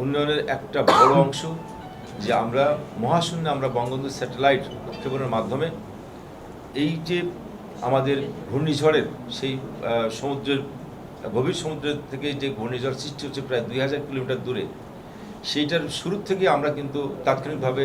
উন্নয়নের একটা বড় অংশ যে আমরা, মহাশূন্যে আমরা বঙ্গবন্ধু স্যাটেলাইট উৎক্ষেপণের মাধ্যমে এই যে আমাদের ঘূর্ণিঝড়ের সেই সমুদ্রের, গভীর সমুদ্রের থেকে যে ঘূর্ণিঝড় সৃষ্টি হচ্ছে প্রায় দুই হাজার কিলোমিটার দূরে, সেইটার শুরু থেকে আমরা কিন্তু তাৎক্ষণিকভাবে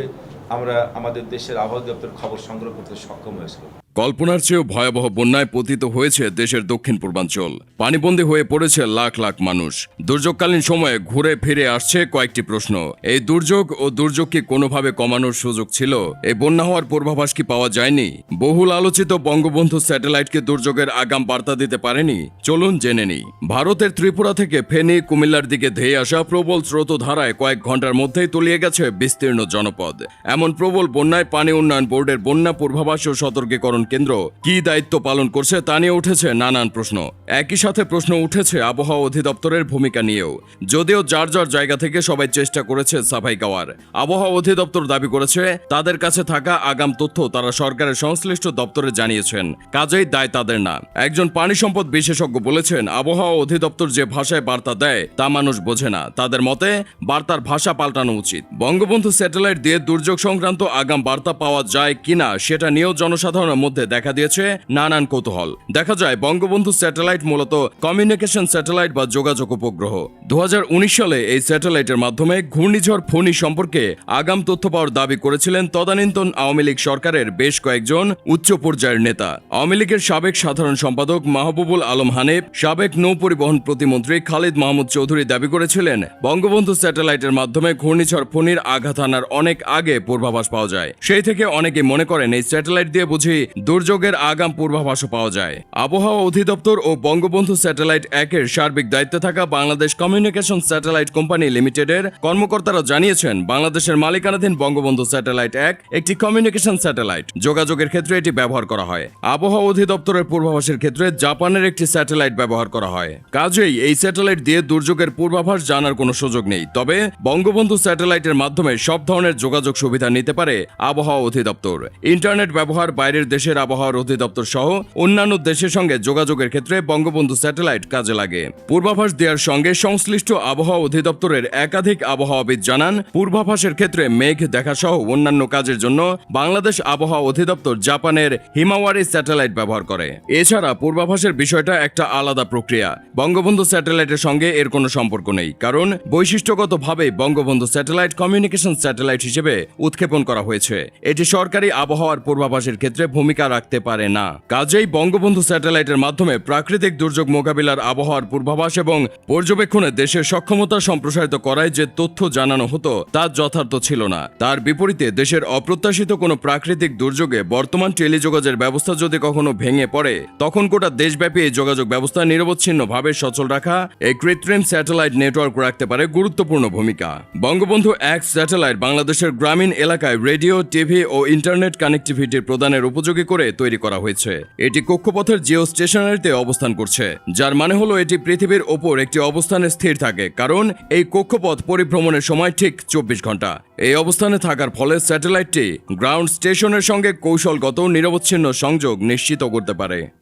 আমরা আমাদের দেশের আবহাওয়া দপ্তর খবর সংগ্রহ করতে সক্ষম হয়েছিল কল্পনার চেয়েও ভয়াবহ বন্যায় পতিত হয়েছে দেশের দক্ষিণ পূর্বাঞ্চল। পানিবন্দী হয়ে পড়েছে লাখ লাখ মানুষ। দুর্যোগকালীন সময়ে ঘুরে ফিরে আসছে কয়েকটি প্রশ্ন। এই দুর্যোগ ও দুর্যোগ কি কোনোভাবে কমানোর সুযোগ ছিল? এই বন্যা হওয়ার পূর্বাভাস কি পাওয়া যায়নি? বহুল আলোচিত বঙ্গবন্ধু স্যাটেলাইটকে দুর্যোগের আগাম বার্তা দিতে পারেনি? চলুন জেনে নিই। ভারতের ত্রিপুরা থেকে ফেনী, কুমিল্লার দিকে ধেয়ে আসা প্রবল স্রোত ধারায় কয়েক ঘণ্টার মধ্যেই তলিয়ে গেছে বিস্তীর্ণ জনপদ। এমন প্রবল বন্যায় পানি উন্নয়ন বোর্ডের বন্যা পূর্বাভাস ও সতর্কীকরণ কেন্দ্র। কি দায়িত্ব পালন করছে তা নিয়ে উঠেছে নানান প্রশ্ন। একই সাথে প্রশ্ন উঠেছে আবহাওয়া অধিদপ্তরের ভূমিকা নিয়েও। যদিও যার যার জায়গা থেকে সবাই চেষ্টা করেছে সাফাই গাওয়ার। আবহাওয়া অধিদপ্তর দাবি করেছে, তাদের কাছে থাকা আগাম তথ্য তারা সরকারের সংশ্লিষ্ট দপ্তরে জানিয়েছেন। কাজেই দায় তাদের না। একজন পানি সম্পদ বিশেষজ্ঞ বলেছেন, আবহাওয়া অধিদপ্তর যে ভাষায় বার্তা দেয়, তা মানুষ বোঝে না। তাদের মতে, বার্তার ভাষা পাল্টানো উচিত। বঙ্গবন্ধু স্যাটেলাইট দিয়ে দুর্যোগ সংক্রান্ত আগাম বার্তা পাওয়া যায় কিনা, সেটা নিয়েও জনসাধারণের মধ্যে দেখা দিয়েছে নানান কৌতূহল। দেখা যায়, বঙ্গবন্ধু স্যাটেলাইট মূলত কমিউনিকেশন স্যাটেলাইট বা যোগাযোগ উপগ্রহ। দু হাজার উনিশ সালে এই স্যাটেলাইটের মাধ্যমে ঘূর্ণিঝড় ফণি সম্পর্কে আগাম তথ্য পাওয়ার দাবি করেছিলেন তদানীন্তন আওয়ামী লীগ সরকারের বেশ কয়েকজন উচ্চ পর্যায়ের নেতা। আওয়ামী লীগের সাবেক সাধারণ সম্পাদক মাহবুবুল আলম হানিফ, সাবেক নৌ পরিবহন প্রতিমন্ত্রী খালিদ মাহমুদ চৌধুরী দাবি করেছিলেন, বঙ্গবন্ধু স্যাটেলাইটের মাধ্যমে ঘূর্ণিঝড় ফণির আঘাত হানার অনেক আগে পূর্বাভাস পাওয়া যায়। সেই থেকে অনেকে মনে করেন, এই স্যাটেলাইট দিয়ে বুঝি দুর্যোগের আগাম পূর্বাভাসও পাওয়া যায়। আবহাওয়া অধিদপ্তর ও বঙ্গবন্ধু স্যাটেলাইট একের সার্বিক দায়িত্বে থাকা বাংলাদেশ কমিউনিকেশন স্যাটেলাইট কোম্পানি লিমিটেডের কর্মকর্তারা জানিয়েছেন, বাংলাদেশের মালিকানাধীন বঙ্গবন্ধু স্যাটেলাইট এক একটি কমিউনিকেশন স্যাটেলাইট। যোগাযোগের ক্ষেত্রে এটি ব্যবহার করা হয়। আবহাওয়া অধিদপ্তরের পূর্বাভাসের ক্ষেত্রে জাপানের একটি স্যাটেলাইট ব্যবহার করা হয়। কাজেই এই স্যাটেলাইট দিয়ে দুর্যোগের পূর্বাভাস জানার কোনো সুযোগ নেই। তবে বঙ্গবন্ধু স্যাটেলাইটের মাধ্যমে সব ধরনের যোগাযোগ সুবিধা নিতে পারে আবহাওয়া অধিদপ্তর। ইন্টারনেট ব্যবহার বাইরের দেশের আবহাওয়ার অধিদপ্তর সহ অন্যান্য দেশের সঙ্গে যোগাযোগের ক্ষেত্রে বঙ্গবন্ধু স্যাটেলাইট কাজে লাগে। পূর্বাভাস দেওয়ার সঙ্গে সংশ্লিষ্ট আবহাওয়া অধিদপ্তরের একাধিক আবহাওয়াবিদ জানান, পূর্বাভাসের ক্ষেত্রে মেঘ দেখা সহ অন্যান্য কাজের জন্য বাংলাদেশ আবহাওয়া অধিদপ্তর জাপানের হিমাওয়ারি স্যাটেলাইট ব্যবহার করে। এছাড়া পূর্বাভাসের বিষয়টা একটা আলাদা প্রক্রিয়া। বঙ্গবন্ধু স্যাটেলাইটের সঙ্গে এর কোনো সম্পর্ক নেই, কারণ বৈশিষ্ট্যগতভাবে বঙ্গবন্ধু স্যাটেলাইট কমিউনিকেশন স্যাটেলাইট হিসেবে উৎক্ষেপণ করা হয়েছে। এটি সরকারি আবহাওয়ার পূর্বাভাসের ক্ষেত্রে ভূমিকা রাখতে পারে না। কাজেই বঙ্গবন্ধু স্যাটেলাইটের মাধ্যমে প্রাকৃতিক দুর্যোগ মোকাবিলার আবহাওয়ার পূর্বাভাস এবং পর্যবেক্ষণে দেশের সক্ষমতা সম্প্রসারিত করায় যে তথ্য জানানো হতো, তা যথার্থ ছিল না। তার বিপরীতে দেশের অপ্রত্যাশিত কোনো প্রাকৃতিক দুর্যোগে বর্তমান টেলিযোগাযোগের ব্যবস্থা যদি কখনো ভেঙে পড়ে, তখন গোটা দেশব্যাপী এই যোগাযোগ ব্যবস্থা নিরবচ্ছিন্নভাবে সচল রাখা এই কৃত্রিম স্যাটেলাইট নেটওয়ার্ক রাখতে পারে গুরুত্বপূর্ণ ভূমিকা। বঙ্গবন্ধু এক স্যাটেলাইট বাংলাদেশের গ্রামীণ এলাকায় রেডিও, টিভি ও ইন্টারনেট কানেক্টিভিটি প্রদানের উপযোগী করে তৈরি করা হয়েছে। এটি কক্ষপথের জিও স্টেশনারিতে অবস্থান করছে, যার মানে হলো এটি পৃথিবীর ওপর একটি অবস্থানে স্থির থাকে, কারণ এই কক্ষপথ পরিভ্রমণের সময় ঠিক চব্বিশ ঘণ্টা। এই অবস্থানে থাকার ফলে স্যাটেলাইটটি গ্রাউন্ড স্টেশনের সঙ্গে কৌশলগত নিরবচ্ছিন্ন সংযোগ নিশ্চিত করতে পারে।